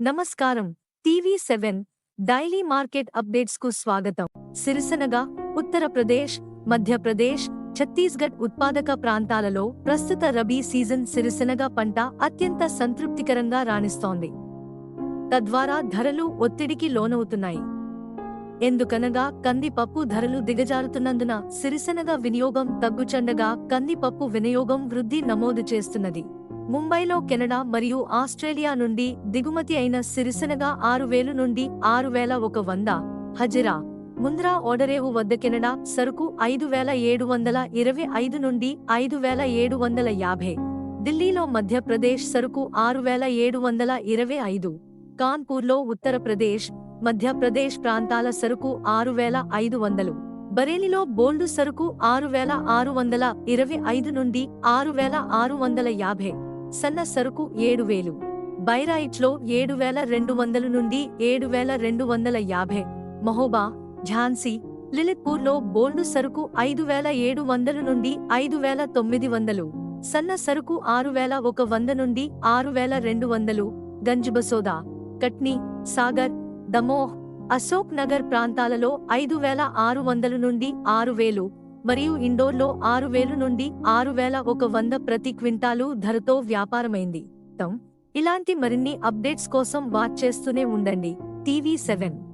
నమస్కారం. TV seven daily market అప్డేట్స్కు స్వాగతం. సిరిసనగా ఉత్తరప్రదేశ్ మధ్యప్రదేశ్ ఛత్తీస్గఢ్ ఉత్పాదక ప్రాంతాలలో ప్రస్తుత రబీ సీజన్ సిరిసెనగ పంట అత్యంత సంతృప్తికరంగా రాణిస్తోంది. తద్వారా ధరలు ఒత్తిడికి లోనవుతున్నాయి. ఎందుకనగా కందిపప్పు ధరలు దిగజారుతున్నందున సిరిసెనగ వినియోగం తగ్గుచండగా కందిపప్పు వినియోగం వృద్ధి నమోదు చేస్తున్నది. ముంబైలో కెనడా మరియు ఆస్ట్రేలియా నుండి దిగుమతి అయిన సిరిసెనగ ఆరు వేలు నుండి ఆరు వేల ఒక వంద. హజిరా. ముంద్రా ఓడరేవు వద్ద కెనడా సరుకు ఐదు వేల ఏడు వందల ఇరవై ఐదు నుండి ఐదు వేల ఏడు వందల యాభై. ఢిల్లీలో మధ్యప్రదేశ్ సరుకు ఆరు వేల ఏడు వందల ఇరవై ఐదు. కాన్పూర్లో ఉత్తరప్రదేశ్ మధ్యప్రదేశ్ ప్రాంతాల సరుకు ఆరు వేల ఐదు వందలు. బరేలిలో బోల్డు సరుకు ఆరు వేల ఆరు వందల ఇరవై ఐదు నుండి ఆరు వేల ఆరు వందల యాభై. సన్న సరుకు ఏడు వేలు. బైరాయిట్లో ఏడు వేల రెండు వందలు నుండి ఏడు వేల రెండు వందల యాభై. మహోబా ఝాన్సీ లిలిత్పూర్లో బోల్డు సరుకు ఐదు వేల ఏడు వందలు నుండి ఐదు వేల తొమ్మిది వందలు. సన్న సరుకు ఆరు వేల ఒక వంద నుండి ఆరు వేల రెండు వందలు. గంజ్బసోదా కట్నీ సాగర్ దమోహ్ అశోక్ నగర్ ప్రాంతాలలో ఐదు వేల ఆరు వందలు నుండి ఆరు వేలు. మరియు ఇండోర్లో ఆరు వేలు నుండి ఆరు వేల ఒక వంద ప్రతి క్వింటాలు ధరతో వ్యాపారమైంది. తమ్ ఇలాంటి మరిన్ని అప్డేట్స్ కోసం వాచ్ చేస్తూనే ఉండండి. TV seven.